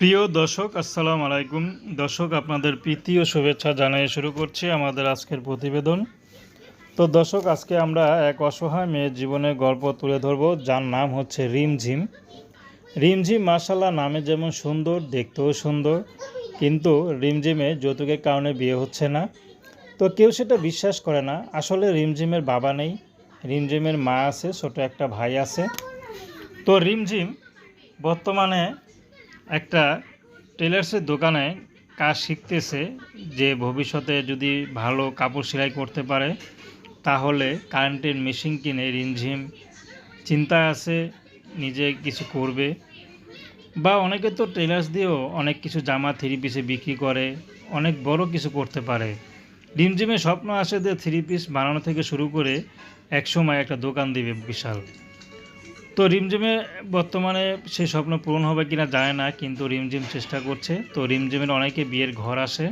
প্রিয় দর্শক, আসসালামু আলাইকুম। দর্শক, আপনাদের প্রীতি ও শুভেচ্ছা জানিয়ে শুরু করছি আমাদের আজকের প্রতিবেদন। তো দর্শক, আজকে আমরা এক অসহায় মেয়ের জীবনের গল্প তুলে ধরব, যার নাম হচ্ছে রিমঝিম। রিমঝিম মার্শাল্লাহ নামে যেমন সুন্দর, দেখতেও সুন্দর, কিন্তু রিমঝিমে যৌতুকের কারণে বিয়ে হচ্ছে না। তো কেউ সেটা বিশ্বাস করে না, আসলে রিমঝিমের বাবা নেই, রিমঝিমের মা আছে, ছোট একটা ভাই আছে। তো রিমঝিম বর্তমানে একটা টেলার্সের দোকানে কাজ শিখতেছে যে ভবিষ্যতে যদি ভালো কাপড় সেলাই করতে পারে, তাহলে কারেন্টের মেশিন কিনে রিমঝিম চিন্তা আছে, নিজে কিছু করবে। বা অনেকে তো টেলার্স দিয়েও অনেক কিছু জামা থ্রি পিসে বিক্রি করে, অনেক বড় কিছু করতে পারে। রিমঝিমের স্বপ্ন আসে যে থ্রি পিস বানানো থেকে শুরু করে একসময় একটা দোকান দিবে বিশাল। তো রিমঝিমে বর্তমানে সেই স্বপ্ন পূরণ হবে কিনা জানে না, কিন্তু রিমঝিম চেষ্টা করছে। তো রিমঝিমের অনেকে বিয়ের ঘর আসে,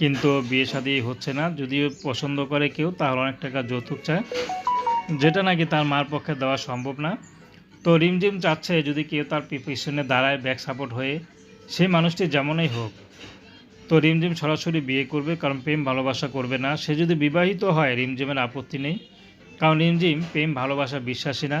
কিন্তু বিয়ে শাদী হচ্ছে না। যদিও পছন্দ করে কেউ তাহলে অনেক টাকা যৌতুক চায়, যেটা নাকি তার মার পক্ষে দেওয়া সম্ভব না। তো রিমঝিম চাচ্ছে যদি কেউ তার পিছনে দাঁড়ায় ব্যাক সাপোর্ট হয়ে সেই মানুষটি যেমনই হোক, তো রিমঝিম সরাসরি বিয়ে করবে, কারণ প্রেম ভালোবাসা করবে না। সে যদি বিবাহিত হয়, রিমঝিমের আপত্তি নেই, কারণ রিমঝিম প্রেম, ভালোবাসা বিশ্বাসী না।